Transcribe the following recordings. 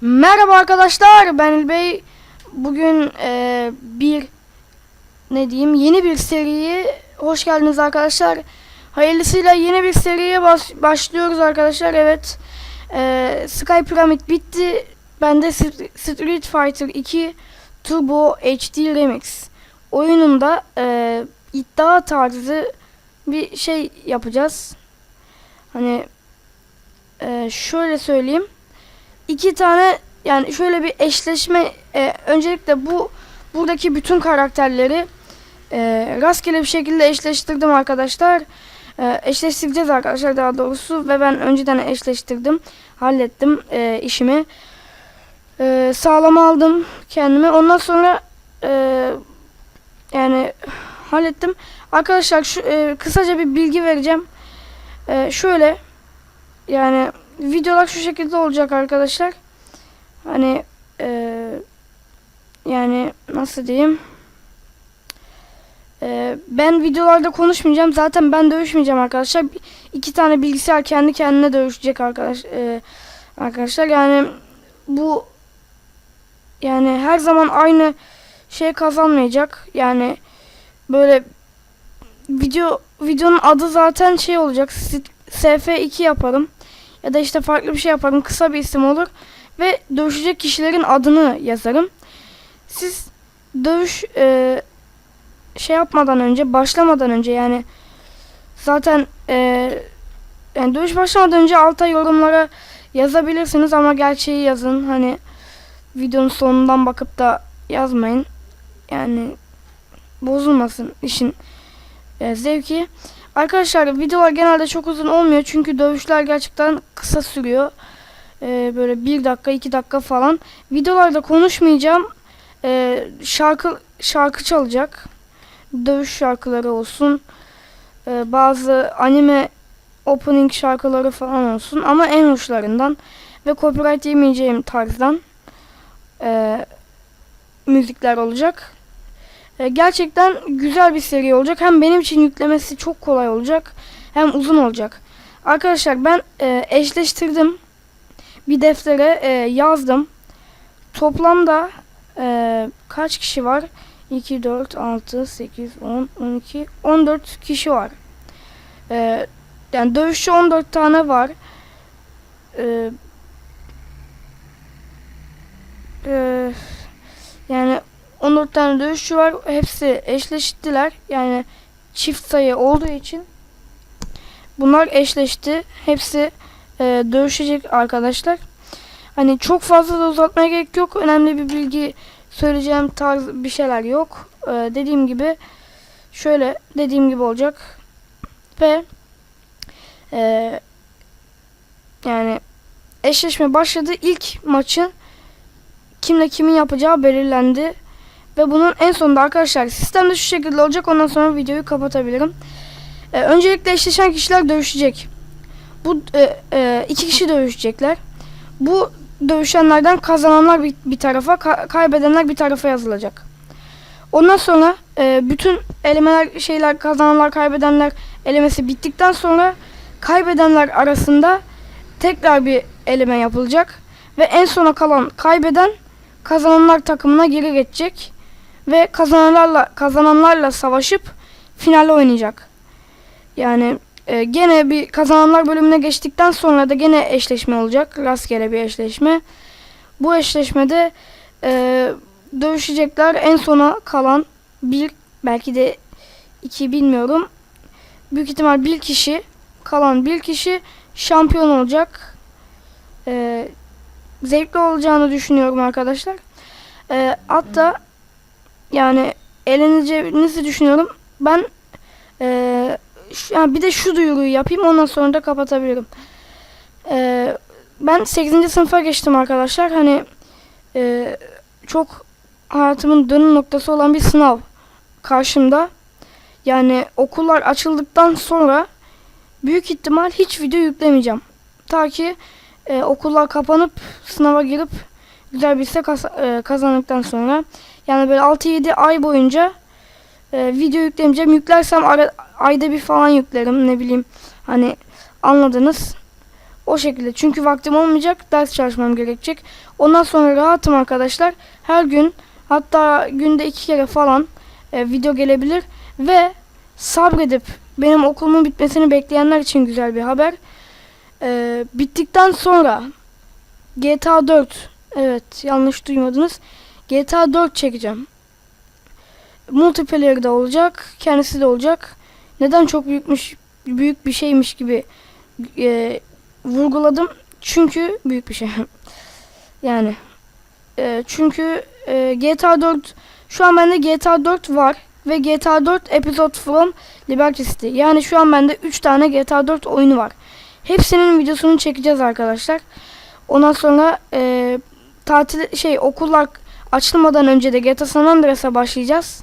Merhaba arkadaşlar ben İlbey. Bugün e, bir ne diyeyim yeni bir seriye hoş geldiniz arkadaşlar. Hayırlısıyla yeni bir seriye baş- başlıyoruz arkadaşlar. Evet. E, Sky Pyramid bitti. Ben de St- Street Fighter 2 Turbo HD Remix oyununda e, iddia tarzı bir şey yapacağız. Hani e, şöyle söyleyeyim iki tane yani şöyle bir eşleşme e, öncelikle bu buradaki bütün karakterleri e, rastgele bir şekilde eşleştirdim arkadaşlar. E, eşleştireceğiz arkadaşlar daha doğrusu ve ben önceden eşleştirdim. Hallettim e, işimi. E, sağlam aldım kendimi. Ondan sonra e, yani hallettim. Arkadaşlar şu e, kısaca bir bilgi vereceğim. E, şöyle yani videolar şu şekilde olacak arkadaşlar. Hani eee, yani nasıl diyeyim? Eee, ben videolarda konuşmayacağım. Zaten ben dövüşmeyeceğim arkadaşlar. İki tane bilgisayar kendi kendine dövüşecek arkadaş eee, arkadaşlar. Yani bu yani her zaman aynı şey kazanmayacak. Yani böyle video videonun adı zaten şey olacak. SF2 yaparım ya da işte farklı bir şey yaparım. Kısa bir isim olur ve dövüşecek kişilerin adını yazarım. Siz dövüş e, şey yapmadan önce, başlamadan önce yani zaten e, yani dövüş başlamadan önce alta yorumlara yazabilirsiniz ama gerçeği yazın. Hani videonun sonundan bakıp da yazmayın. Yani bozulmasın işin e, zevki. Arkadaşlar videolar genelde çok uzun olmuyor çünkü dövüşler gerçekten kısa sürüyor. Ee, böyle bir dakika iki dakika falan. Videolarda konuşmayacağım. Ee, şarkı şarkı çalacak. Dövüş şarkıları olsun. Ee, bazı anime opening şarkıları falan olsun ama en hoşlarından ve copyright yemeyeceğim tarzdan ee, müzikler olacak. E, gerçekten güzel bir seri olacak. Hem benim için yüklemesi çok kolay olacak. Hem uzun olacak. Arkadaşlar ben e, eşleştirdim. Bir deftere e, yazdım. Toplamda kaç kişi var? 2, 4, 6, 8, 10, 12, 14 kişi var. Yani dövüşçü 14 tane var. Yani 14 tane dövüşçü var. Hepsi eşleştiler. Yani çift sayı olduğu için bunlar eşleşti. Hepsi e, dövüşecek arkadaşlar. Hani çok fazla da uzatmaya gerek yok. Önemli bir bilgi söyleyeceğim tarz bir şeyler yok. E, dediğim gibi şöyle dediğim gibi olacak. Ve e, yani eşleşme başladı. İlk maçın kimle kimin yapacağı belirlendi. Ve bunun en sonunda arkadaşlar sistemde şu şekilde olacak. Ondan sonra videoyu kapatabilirim. Ee, öncelikle eşleşen kişiler dövüşecek. Bu e, e, iki kişi dövüşecekler. Bu dövüşenlerden kazananlar bir, bir tarafa, ka- kaybedenler bir tarafa yazılacak. Ondan sonra e, bütün elemeler, şeyler, kazananlar, kaybedenler elemesi bittikten sonra kaybedenler arasında tekrar bir eleme yapılacak ve en sona kalan kaybeden kazananlar takımına geri geçecek ve kazananlarla kazananlarla savaşıp finale oynayacak. Yani e, gene bir kazananlar bölümüne geçtikten sonra da gene eşleşme olacak. Rastgele bir eşleşme. Bu eşleşmede e, dövüşecekler. En sona kalan bir belki de iki bilmiyorum. Büyük ihtimal bir kişi kalan bir kişi şampiyon olacak. E, zevkli olacağını düşünüyorum arkadaşlar. E, hatta yani eğleneceğinizi düşünüyorum. Ben e, şu, yani bir de şu duyuruyu yapayım ondan sonra da kapatabilirim. E, ben 8. sınıfa geçtim arkadaşlar. Hani e, çok hayatımın dönüm noktası olan bir sınav karşımda. Yani okullar açıldıktan sonra büyük ihtimal hiç video yüklemeyeceğim. Ta ki e, okullar kapanıp sınava girip güzel bir lise kaz- e, kazandıktan sonra yani böyle 6-7 ay boyunca e, video yüklemeyeceğim. Yüklersem ara, ayda bir falan yüklerim ne bileyim hani anladınız. O şekilde. Çünkü vaktim olmayacak. Ders çalışmam gerekecek. Ondan sonra rahatım arkadaşlar. Her gün hatta günde iki kere falan e, video gelebilir. Ve sabredip benim okulumun bitmesini bekleyenler için güzel bir haber. E, bittikten sonra GTA 4 evet yanlış duymadınız. GTA 4 çekeceğim. Multiplayer de olacak. Kendisi de olacak. Neden çok büyükmüş büyük bir şeymiş gibi e, vurguladım. Çünkü büyük bir şey. yani e, çünkü e, GTA 4 şu an bende GTA 4 var ve GTA 4 Episode from Liberty City. Yani şu an bende 3 tane GTA 4 oyunu var. Hepsinin videosunu çekeceğiz arkadaşlar. Ondan sonra e, tatil şey okullar açılmadan önce de GTA San Andreas'a başlayacağız.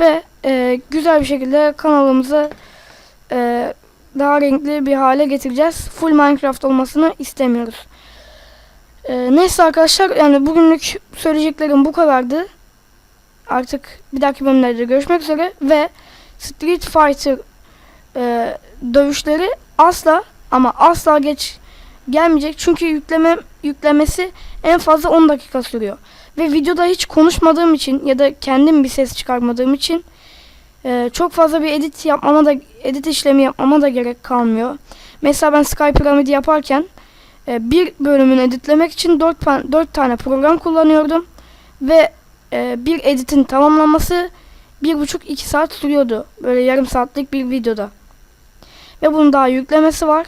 Ve e, güzel bir şekilde kanalımızı e, daha renkli bir hale getireceğiz. Full Minecraft olmasını istemiyoruz. E, neyse arkadaşlar yani bugünlük söyleyeceklerim bu kadardı. Artık bir dahaki bölümlerde görüşmek üzere ve Street Fighter e, dövüşleri asla ama asla geç gelmeyecek çünkü yükleme yüklemesi en fazla 10 dakika sürüyor. Ve videoda hiç konuşmadığım için ya da kendim bir ses çıkarmadığım için e, çok fazla bir edit yapmama da edit işlemi yapmama da gerek kalmıyor. Mesela ben Sky Pyramid yaparken e, bir bölümünü editlemek için 4, 4 tane program kullanıyordum ve e, bir editin tamamlanması bir buçuk iki saat sürüyordu. Böyle yarım saatlik bir videoda. Ve bunun daha yüklemesi var.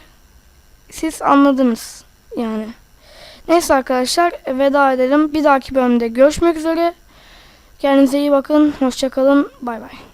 Siz anladınız yani. Neyse arkadaşlar veda edelim. Bir dahaki bölümde görüşmek üzere. Kendinize iyi bakın. Hoşçakalın. Bay bay.